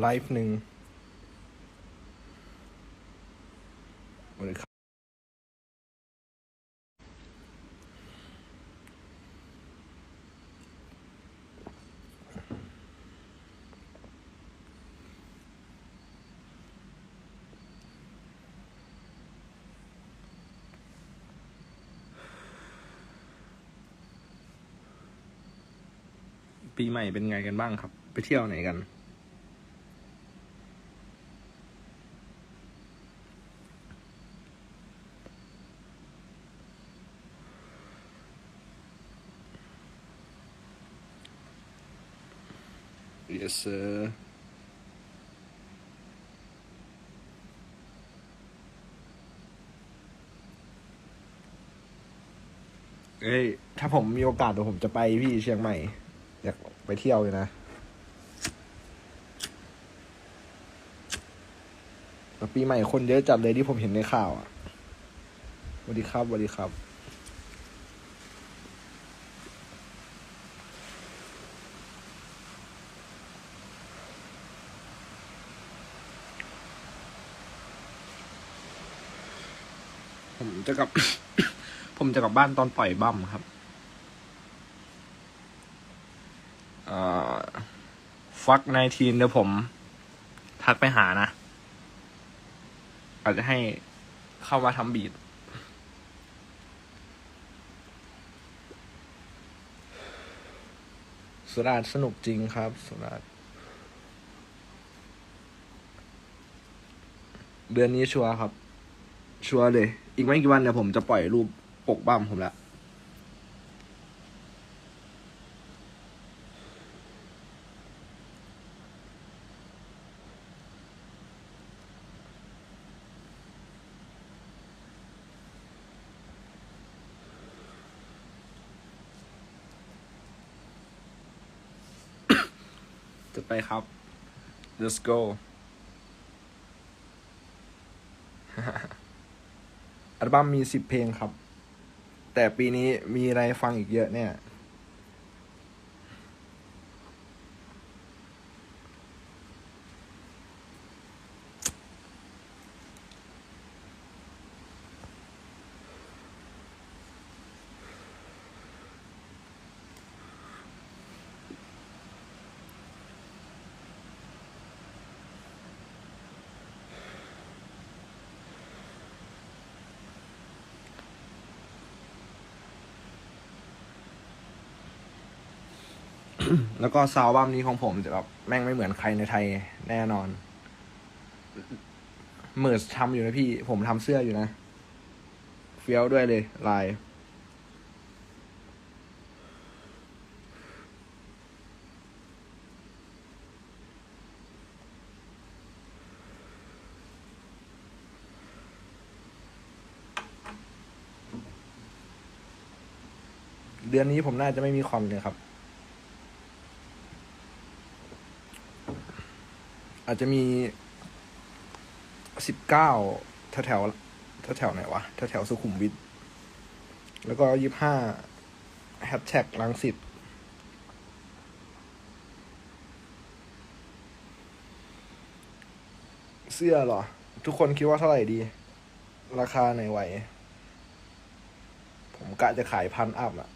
ไลฟ์หนึ่งวัสดีครับปีใหม่เป็นไงกันบ้างครับ ไปเที่ยวไหนกัน Yes sir เอ้ยถ้าผมมีโอกาสเดี๋ยวผมจะไปพี่เชียงใหม่ อยากไปเที่ยวเลยนะปีใหม่คนเยอะจัดเลยที่ผมเห็นในข่าวอะสวัสดีครับสวัสดีครับ จะกลับ ผมจะกลับบ้านตอนปล่อยบัมครับเอ่อฟักไนทีนเดี๋ยวผม ทักไปหานะ อาจจะให้เข้ามาทำบีดสุราษสนุกจริงครับ สุราษเดือนนี้ชัวร์ครับ ชัวร์เลย อีกไม่กี่วันเดี๋ยวผมจะปล่อยรูปปกบัมผมละจะไปครับ let's go อัลบั้มมีสิบเพลงครับ แต่ปีนี้มีอะไรฟังอีกเยอะเนี่ย แล้วก็ซาวด์บัมนี้ของผมจะแบบแม่งไม่เหมือนใครในไทยแน่นอนเมิร์สทำอยู่นะพี่ ผมทำเสื้ออยู่นะเฟี้ยวด้วยเลย ลาย เดือนนี้ผมน่าจะไม่มีคอมเลยครับ อาจจะมีสิบเก้าแถวแถวแถวแถวไหนวะแถวแถวสุขุมวิทแล้วก็ยี่ห้าแฮชแท็กลังสิตเสื้อเหรอ ทุกคนคิดว่าเท่าไหร่ดี ราคาไหนไหว ผมกะจะขายพันอัพอะ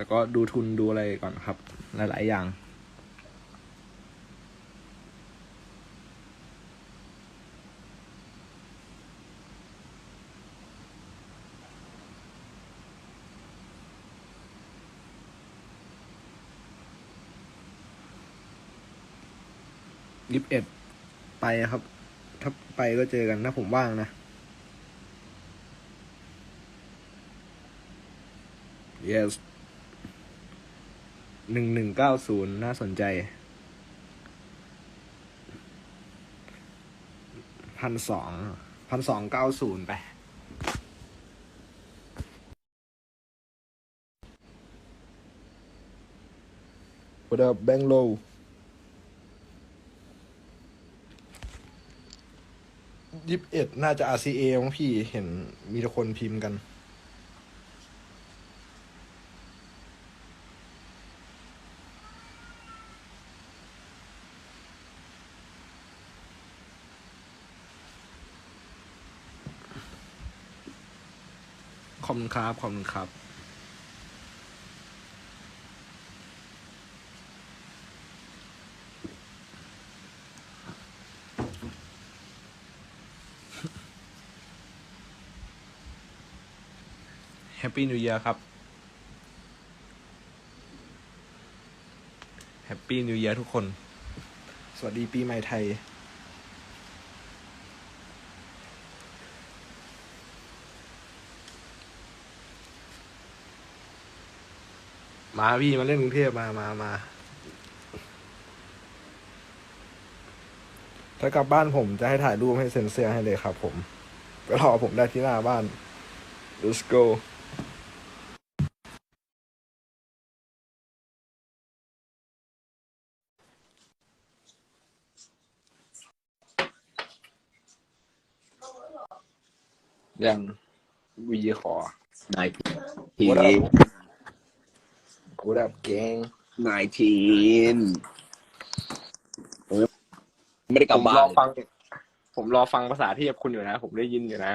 แล้วก็ดูทุนดูอะไรก่อนครับ หลาย ๆ อย่างยิบเอ็ดไปครับ ถ้าไปก็เจอกันถ้าผมว่างนะ yes หนึ่งหนึ่งเก้าศูนย์น่าสนใจพันสองพันสองเก้าศูนย์ไป What up Bang Low ยี่สิบเอ็ดน่าจะ RCA มั้งพี่เห็นมีแต่คนพิมพ์กัน ขอบคุณครับขอบคุณครับ แฮปปี้นิว e ย r ครับ แฮปปี้นิว e ย r ทุกคน สวัสดีปีใหม่ไทย มาพี่มาเล่นกรุงเทพมามามาถ้ากลับบ้านผมจะให้ถ่ายรูปให้เซ็นเซอร์ให้เลยครับผมไปรอผมได้ที่หน้าบ้าน let's go ยังวีขอ นายที What up What up gang นายทีนไม่ได้กผลับมบ้ารอนฟัง ผมรอฟังภาษาเทพคุณอยู่นะ ผมได้ยินอยู่นะ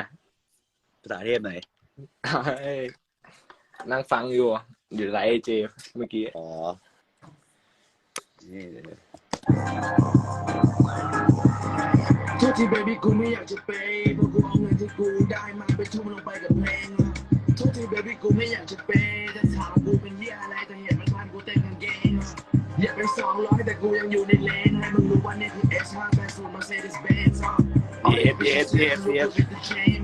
ภาษาเทพไหนเอ้ยนั่งฟังอยู่ อยู่ไลฟ์ไอเจเมื่อกี้ อ๋อนี่โทษที baby กูไม่อยากจะเปย์เพราะกูเอาเงินที่กูได้มาไปทุ่มลงไปกับเพลงโทษที baby กูไม่อยากจะเปย์แต่ถามกูเป็ อย่าไปสองร้อยแต่กูยังอยู่ในเลนให้มึงรู้ว่านี่คือ S5 แต่สูตร Mercedes Benz Yes, yes, yes, yes.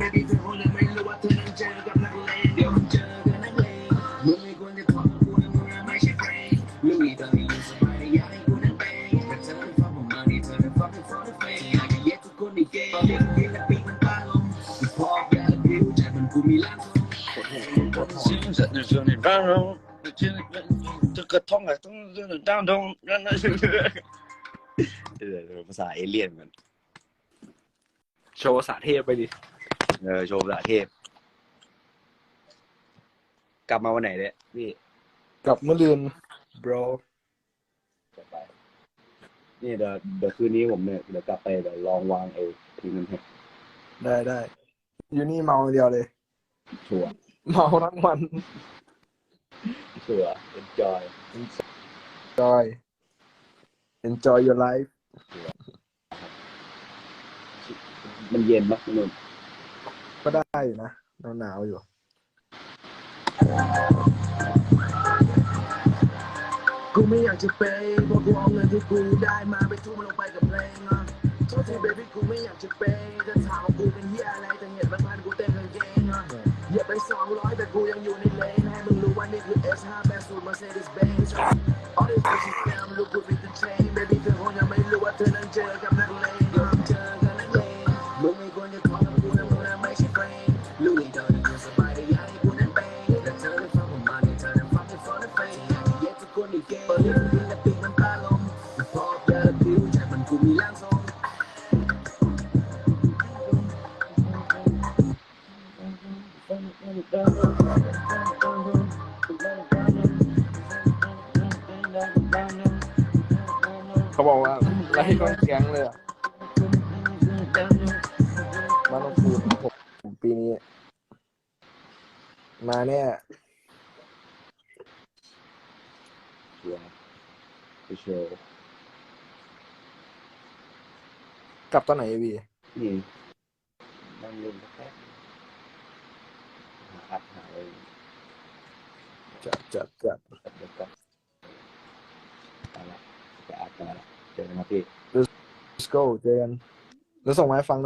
baby เธอคงยังไม่รู้ว่าเธอนั้นเจอกับนักเลงเดี๋ยวมึงเจอกับนักเลงมึงไม่ควรจะทำกับกูนะมึงไม่ใช่เพลงลุยตอนนี้ยังสบายได้อยากให้กูนั้น เป็นแต่เธอไม่ฟังผมมานี่เธอไม่ฟังไม่ฟังไม่ฟังอยากจะแยกทุกคนในเกมเล่นกินและปีมันตาลงพออยากบิวใจมันกูมีล้านทองจะกระท่องอะต้องด้านทงนั่นนั่นเออภาษาเอเลี่ยนเหมือนโชว์ภาษาเทพไปดิเออโชว์ภาษาเทพ กลับมาวันไหนเนี่ยพี่กับเมื่อลืน bro กลับไปนี่เดี๋ยวเดี๋ยวคืนนี้ผมเนี่ยเดี๋ยวกลับไปเดี๋ยวลองวางเอทีนั้นให้ได้ได้อยู่นี่เมาเดียวเลยชัวร์เมาทั้งวัน ชัวร์ enjoy enjoy enjoy your life มันเย็นปะพี่นุ่นก็ได้อยู่นะหนาวๆอยู่กูไม่อยากจะเปย์เพราะกูเอาเงินที่กูได้มาไปทุ่มลงไปกับเพลงอะโทษที baby กูไม่อยากจะเปย์จะถามว่ากูเป็นเหี้ยอะไรแต่เห็นมันพันกูเต็มกางเกงอะอย่าไปสองร้อยแต่กูยังอยู่ในเลน ไล่ก้อนแก๊งเลยอะมาลงทุนผมผมปีนี้ มาแน่ชัวร์ไปโชว์กลับตอนไหนวีนี่นั่งเล่นแค่หาอัดหาอะไรจัดจัดจัดเดี๋ยวก็ไปละจะอัดมาละ เจอกันนะพี่ let's go เจอกันแล้วส่งมาให้ฟัง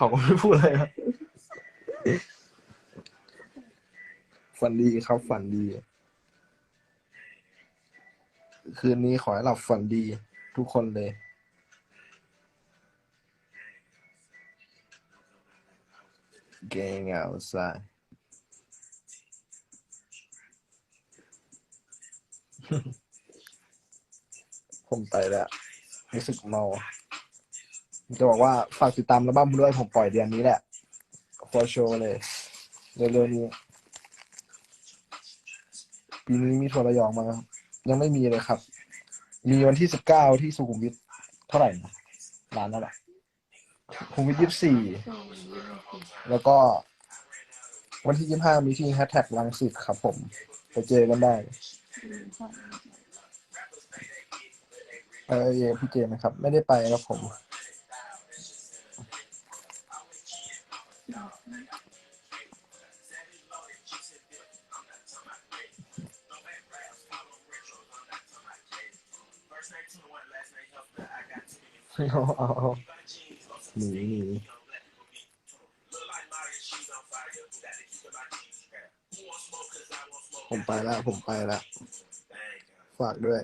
เขาก็ไม่พูดอะไรครับฝันดีครับฝันดี คืนนี้ขอให้หลับฝันดีทุกคนเลย Gang outside ผมไปแล้วรู้สึกเมา จะบอกว่าฝากติดตามอัลบั้มด้วยผมปล่อยเดือนนี้แหละ for show เลยเร็วๆนี้ปีนี้มีทัวร์ระยองมายังไม่มีเลยครับ มีวันที่สิบเก้าที่สุขุมวิทเท่าไหร่นะร้านนั่นแหละสุขุมวิทยี่สิบสี่แล้วก็ วันที่ยี่ห้ามีที่แฮชแท็กลังสิตครับผม ไปเจอกันได้เออเยพี่เจมนะครับ ไม่ได้ไปครับผม หนีหนีผมไปแล้วผมไปแล้วฝากด้วย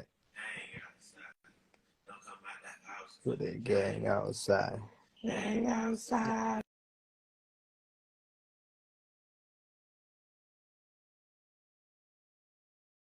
To the gang outside. Gang outside.